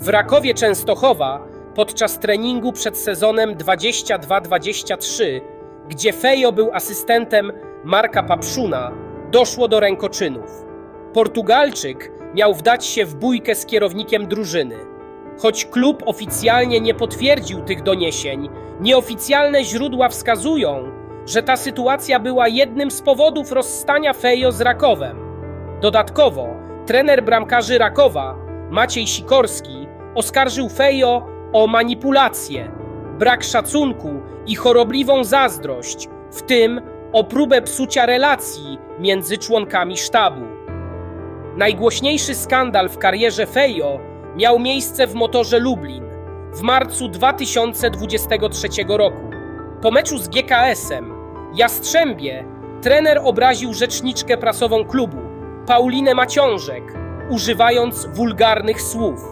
W Rakowie Częstochowa podczas treningu przed sezonem 22-23, gdzie Fejo był asystentem Marka Papszuna, doszło do rękoczynów. Portugalczyk miał wdać się w bójkę z kierownikiem drużyny. Choć klub oficjalnie nie potwierdził tych doniesień, nieoficjalne źródła wskazują, że ta sytuacja była jednym z powodów rozstania Fejo z Rakowem. Dodatkowo trener bramkarzy Rakowa, Maciej Sikorski, oskarżył Fejo o manipulację, brak szacunku i chorobliwą zazdrość, w tym o próbę psucia relacji między członkami sztabu. Najgłośniejszy skandal w karierze Fejo miał miejsce w motorze Lublin w marcu 2023 roku. Po meczu z GKS-em Jastrzębie trener obraził rzeczniczkę prasową klubu, Paulinę Maciążek, używając wulgarnych słów.